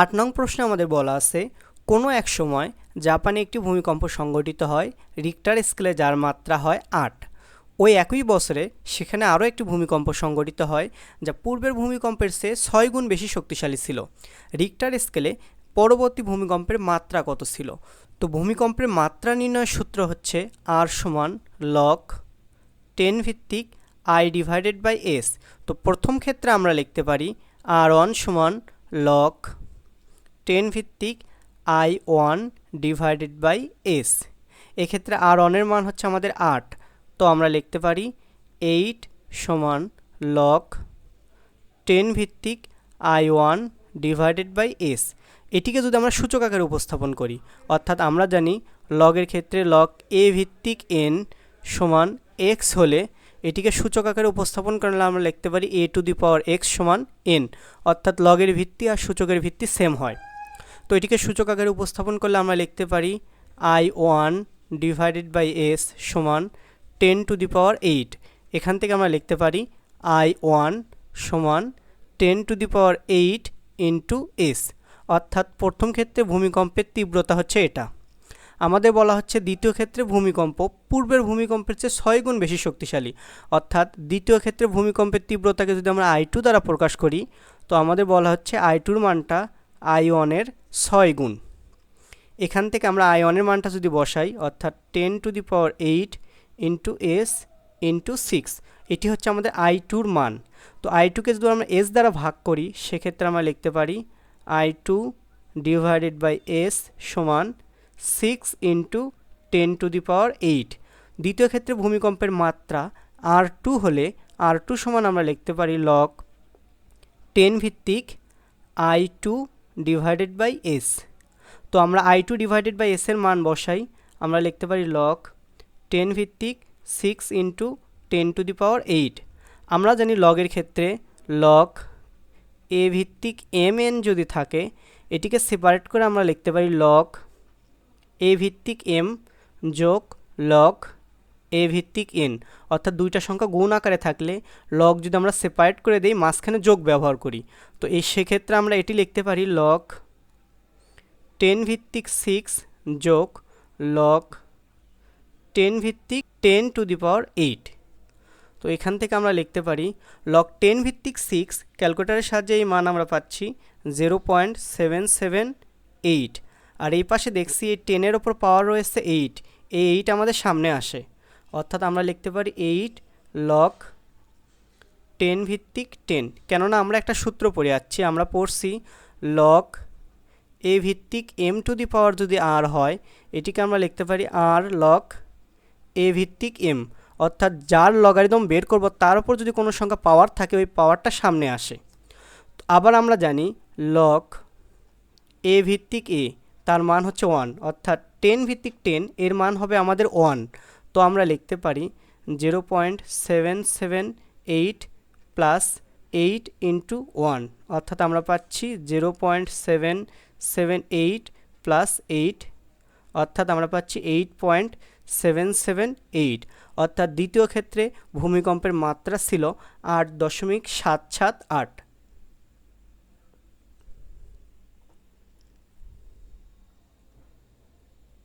আট নং প্রশ্নে আমাদের বলা আছে, কোনো এক সময় জাপানে একটি ভূমিকম্প সংঘটিত হয় রিক্টার স্কেলে যার মাত্রা হয় আট। ওই একই বছরে সেখানে আরও একটি ভূমিকম্প সংঘটিত হয়, যা পূর্বের ভূমিকম্পের চেয়ে ছয় গুণ বেশি শক্তিশালী ছিল। রিক্টার স্কেলে পরবর্তী ভূমিকম্পের মাত্রা কত ছিল? তো ভূমিকম্পের মাত্রা নির্ণয়ের সূত্র হচ্ছে আর সমান লক টেন ভিত্তিক আই ডিভাইডেড বাই এস তো প্রথম ক্ষেত্রে আমরা লিখতে পারি আর ওয়ান সমান লক টেন ভিত্তিক I one divided by S. এক্ষেত্রে আর ওয়ানের মান হচ্ছে আমাদের আট। তো আমরা লিখতে পারি এইট সমান লক টেন ভিত্তিক I one divided by S. এটিকে যদি আমরা সূচক আকারে উপস্থাপন করি, অর্থাৎ আমরা জানি লগের ক্ষেত্রে লগ এ ভিত্তিক এন সমান এক্স হলে এটিকে সূচক আকারে উপস্থাপন করলে আমরা লিখতে পারি A to the power X সমান এন অর্থাৎ লগের ভিত্তি আর সূচকের ভিত্তি সেম হয়। এটিকে সূচক আকারে উপস্থাপন করলে আমরা লিখতে পারি I one divided by S সমান ten to the power eight এখান থেকে আমরা লিখতে পারি আই ওয়ান সমান ten to the power eight into S অর্থাৎ প্রথম ক্ষেত্রে ভূমিকম্পের তীব্রতা হচ্ছে এটা। আমাদের বলা হচ্ছে দ্বিতীয় ক্ষেত্রে ভূমিকম্প পূর্বের ভূমিকম্পের চেয়ে ছয় গুণ বেশি শক্তিশালী। অর্থাৎ দ্বিতীয় ক্ষেত্রে ভূমিকম্পের তীব্রতাকে যদি আমরা আই টু দ্বারা প্রকাশ করি, তো আমাদের বলা হচ্ছে আই টুর মানটা আই ওয়ানের ছয় গুণ। এখান থেকে আমরা আই ওয়ানের মানটা যদি বসাই, অর্থাৎ ten to the power eight into S into six, এটি হচ্ছে আমাদের আই টুর মান। তো আই টুকে যদি আমরা এস দ্বারা ভাগ করি, সেক্ষেত্রে আমরা লিখতে পারি I two divided by S সমান six into ten to the power eight. দ্বিতীয় ক্ষেত্রে ভূমিকম্পের মাত্রা আর টু হলে আর টু সমান আমরা লিখতে পারি লগ টেন ভিত্তিক I two divided by S তো আমরা I two divided by S এর মান বসাই। আমরা লিখতে পারি লগ টেন ভিত্তিক six into ten to the power eight আমরা জানি লগের ক্ষেত্রে লগ এ ভিত্তিক এম এন যদি থাকে, এটিকে সেপারেট করে আমরা লিখতে পারি লগ এ ভিত্তিক এম যোগ লগ এ ভিত্তিক এন অর্থাৎ দুইটা সংখ্যা গুণ আকারে থাকলে লগ যদি আমরা সেপারেট করে দিই, মাঝখানে যোগ ব্যবহার করি। তো এই সেক্ষেত্রে আমরা এটি লিখতে পারি লগ টেন ভিত্তিক সিক্স যোগ লগ টেন ভিত্তিক ten to the power eight তো এখান থেকে আমরা লিখতে পারি লগ টেন ভিত্তিক সিক্স ক্যালকুলেটারের সাহায্যে এই মান আমরা পাচ্ছি zero point seven seven eight আর এই পাশে দেখছি এই টেনের ওপর পাওয়ার রয়েছে এইট এই এইট আমাদের সামনে আসে। অর্থাৎ আমরা লিখতে পারি এইট লগ টেন ভিত্তিক টেন কেননা আমরা একটা সূত্র পড়ে যাচ্ছি, আমরা পড়ছি লগ এ ভিত্তিক এম টু দি পাওয়ার যদি আর হয়, এটিকে আমরা লিখতে পারি আর লগ এ ভিত্তিক এম অর্থাৎ যার লগারিদম বের করব, তার উপর যদি কোনো সংখ্যা পাওয়ার থাকে, ওই পাওয়ারটা সামনে আসে। আবার আমরা জানি লগ এ ভিত্তিক এ তার মান হচ্ছে ওয়ান অর্থাৎ টেন ভিত্তিক টেন এর মান হবে আমাদের ওয়ান তো আমরা লিখতে পারি zero point seven seven eight plus eight into one অর্থাৎ আমরা পাচ্ছি zero point seven seven eight plus eight অর্থাৎ আমরা পাচ্ছি eight point seven seven eight অর্থাৎ দ্বিতীয় ক্ষেত্রে ভূমিকম্পের মাত্রা ছিল আট দশমিক সাত সাত আট।